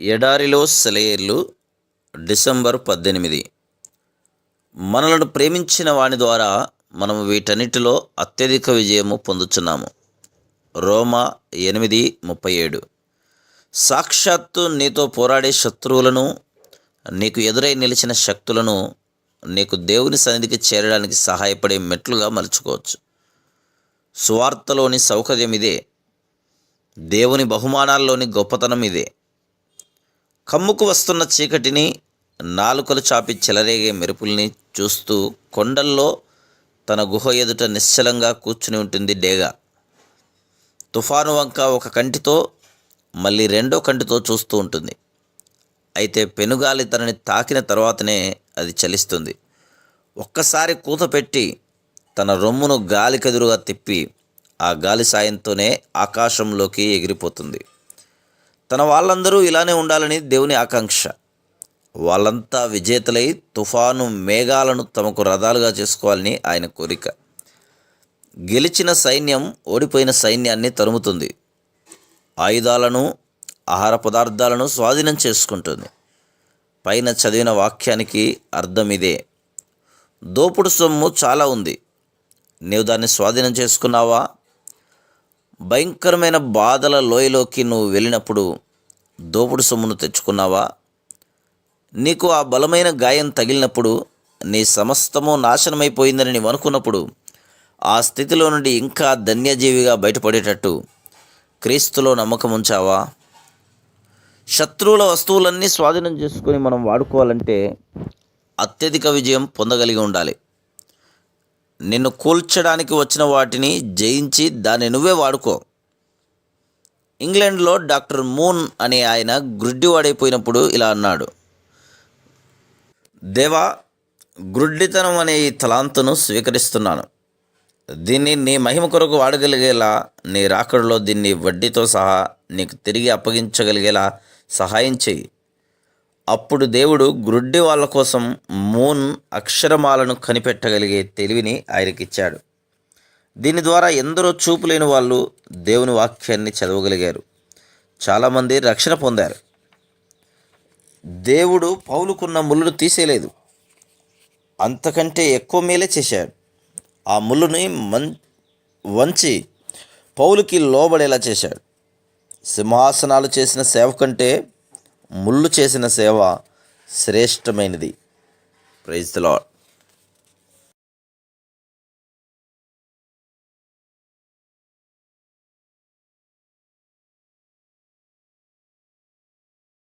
ఎడారిలో సెలయేర్లు డిసెంబర్ పద్దెనిమిది. మనలను ప్రేమించిన వాని ద్వారా మనము వీటన్నిటిలో అత్యధిక విజయము పొందుచున్నాము. రోమా ఎనిమిది ముప్పై ఏడు. సాక్షాత్తు నీతో పోరాడే శత్రువులను నీకు ఎదురై నిలిచిన శక్తులను నీకు దేవుని సన్నిధికి చేరడానికి సహాయపడే మెట్లుగా మలుచుకోవచ్చు. సువార్తలోని సౌకర్యం ఇదే దేవుని బహుమానాల్లోని గొప్పతనం ఇదే కమ్ముకు వస్తున్న చీకటిని నాలుకలు చాపి చెలరేగే మెరుపుల్ని చూస్తూ కొండల్లో తన గుహ ఎదుట నిశ్చలంగా కూర్చుని ఉంటుంది డేగ. తుఫాను వంక ఒక కంటితో మళ్ళీ రెండో కంటితో చూస్తూ ఉంటుంది. అయితే పెనుగాలి తనని తాకిన తర్వాతనే అది చలిస్తుంది. ఒక్కసారి కూత పెట్టి తన రొమ్మును గాలికెదురుగా తిప్పి ఆ గాలి సాయంతోనే ఆకాశంలోకి ఎగిరిపోతుంది. తన వాళ్ళందరూ ఇలానే ఉండాలని దేవుని ఆకాంక్ష. వాళ్ళంతా విజేతలై తుఫాను మేఘాలను తమకు రథాలుగా చేసుకోవాలని ఆయన కోరిక. గెలిచిన సైన్యం ఓడిపోయిన సైన్యాన్ని తరుముతుంది. ఆయుధాలను ఆహార పదార్థాలను స్వాధీనం చేసుకుంటుంది. పైన చదివిన వాక్యానికి అర్థం ఇదే. దోపుడు సొమ్ము చాలా ఉంది. నీవు దాన్ని స్వాధీనం చేసుకున్నావా? భయంకరమైన బాధల లోయలోకి నువ్వు వెళ్ళినప్పుడు దోపుడు సొమ్మును తెచ్చుకున్నావా? నీకు ఆ బలమైన గాయం తగిలినప్పుడు నీ సమస్తము నాశనమైపోయిందని నీవు అనుకున్నప్పుడు ఆ స్థితిలో నుండి ఇంకా ధన్యజీవిగా బయటపడేటట్టు క్రీస్తులో నమ్మకం ఉంచావా? శత్రువుల వస్తువులన్నీ స్వాధీనం చేసుకొని మనం వాడుకోవాలంటే అత్యధిక విజయం పొందగలిగి ఉండాలి. నిన్ను కూల్చడానికి వచ్చిన వాటిని జయించి దాన్ని నువ్వే వాడుకో. ఇంగ్లాండ్లో డాక్టర్ మూన్ అనే ఆయన గ్రుడ్డివాడైపోయినప్పుడు ఇలా అన్నాడు. దేవా గ్రుడ్డితనం అనే ఈ తలాంతును స్వీకరిస్తున్నాను. దీన్ని నీ మహిమ కొరకు వాడగలిగేలా నీ రాకడలో దీన్ని వడ్డీతో సహా నీకు తిరిగి అప్పగించగలిగేలా సహాయం చేయి. అప్పుడు దేవుడు గ్రుడ్డి వాళ్ళ కోసం మూన్ అక్షరమాలను కనిపెట్టగలిగే తెలివిని ఆయనకిచ్చాడు. దీని ద్వారా ఎందరో చూపు లేని వాళ్ళు దేవుని వాక్యాన్ని చదవగలిగారు. చాలామంది రక్షణ పొందారు. దేవుడు పౌలుకున్న ముళ్ళును తీసేయలేదు. అంతకంటే ఎక్కువ మేలే చేశాడు. ఆ ముళ్ళుని మం వంచి పౌలుకి లోబడేలా చేశాడు. సింహాసనాలు చేసిన సేవ కంటే ముళ్ళు చేసిన సేవ శ్రేష్టమైనది. Praise lord